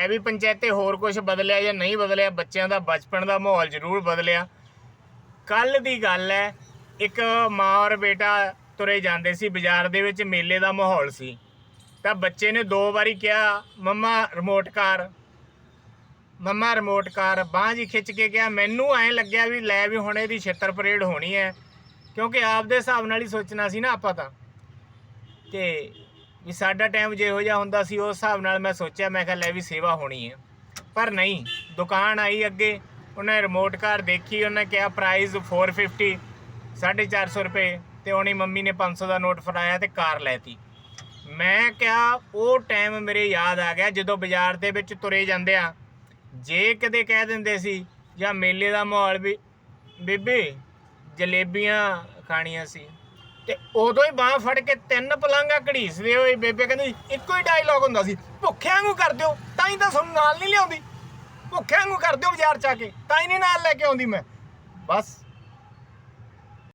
ਹੈ ਵੀ ਪੰਚਾਇਤੇ ਹੋਰ ਕੁਝ ਬਦਲਿਆ ਜਾਂ ਨਹੀਂ ਬਦਲਿਆ, ਬੱਚਿਆਂ ਦਾ ਬਚਪਨ ਦਾ ਮਾਹੌਲ ਜ਼ਰੂਰ ਬਦਲਿਆ। ਕੱਲ ਦੀ ਗੱਲ ਹੈ, ਇੱਕ ਮਾਂ ਔਰ ਬੇਟਾ ਤੁਰੇ ਜਾਂਦੇ ਸੀ ਬਾਜ਼ਾਰ ਦੇ ਵਿੱਚ, ਮੇਲੇ ਦਾ ਮਾਹੌਲ ਸੀ। ਤਾਂ ਬੱਚੇ ਨੇ ਦੋ ਵਾਰੀ ਕਿਹਾ, ਮੰਮਾ ਰਿਮੋਟ ਕਾਰ। ਮੰਮਾ ਰਿਮੋਟ ਕਾਰ। ਬਾਂਹ ਜੀ ਖਿੱਚ ਕੇ ਕਿਹਾ, ਮੈਨੂੰ ਐਂ ਲੱਗਿਆ ਵੀ ਲੈ ਵੀ ਹੁਣ ਇਹਦੀ ਛਿੱਤਰ ਪਰੇਡ ਹੋਣੀ ਹੈ, ਕਿਉਂਕਿ ਆਪ ਦੇ ਹਿਸਾਬ ਨਾਲ ਹੀ ਸੋਚਣਾ ਸੀ ਨਾ ਆਪਾਂ ਤਾਂ। ਤੇ ਵੀ ਸਾਡਾ ਟਾਈਮ ਜਿਹੋ ਜਿਹਾ ਹੁੰਦਾ ਸੀ, ਉਸ ਹਿਸਾਬ ਨਾਲ ਮੈਂ ਸੋਚਿਆ, ਮੈਂ ਕਿਹਾ ਲੈ ਵੀ ਸੇਵਾ ਹੋਣੀ ਹੈ। ਪਰ ਨਹੀਂ, ਦੁਕਾਨ ਆਈ ਅੱਗੇ, ਉਹਨੇ ਰਿਮੋਟ ਕਾਰ ਦੇਖੀ, ਉਹਨੇ ਕਿਹਾ ਪ੍ਰਾਈਸ 450 450 ਰੁਪਏ, ਤੇ ਉਹਨੀ ਮੰਮੀ ਨੇ 500 ਦਾ ਨੋਟ ਫੜਾਇਆ ਤੇ ਕਾਰ ਲੈਤੀ ਮੈਂ ਕਿਹਾ ਉਹ ਟਾਈਮ ਮੇਰੇ ਯਾਦ ਆ ਗਿਆ, ਜਦੋਂ ਬਾਜ਼ਾਰ ਦੇ ਵਿੱਚ ਤੁਰੇ ਜਾਂਦੇ ਆ, ਜੇ ਕਦੇ ਕਹਿ ਦਿੰਦੇ ਸੀ, ਜਾਂ ਮੇਲੇ ਦਾ ਮਾਹੌਲ ਵੀ, ਬੀਬੀ, ਜਲੇਬੀਆਂ ਖਾਣੀਆਂ ਸੀ। ਤੇ ਉਦੋਂ ਹੀ ਬਾਹ ਫੜ ਕੇ ਤਿੰਨ ਪਲਾਂਗਾ ਘੜੀਸਦੇ ਹੋਏ ਬੇਬੇ ਕਹਿੰਦੀ, ਇੱਕੋ ਹੀ ਡਾਇਲੌਗ ਹੁੰਦਾ ਸੀ, ਭੁੱਖਿਆਂ ਨੂੰ ਕਰ ਦਿਓ, ਤਾਂ ਹੀ ਤਾਂ ਤੁਹਾਨੂੰ ਨਾਲ ਨਹੀਂ ਲਿਆਉਂਦੀ। ਭੁੱਖਿਆਂ ਨੂੰ ਕਰ ਦਿਓ ਬਾਜ਼ਾਰ ਚ ਆ ਕੇ, ਤਾਂ ਹੀ ਨਹੀਂ ਨਾਲ ਲੈ ਕੇ ਆਉਂਦੀ ਮੈਂ। ਬਸ।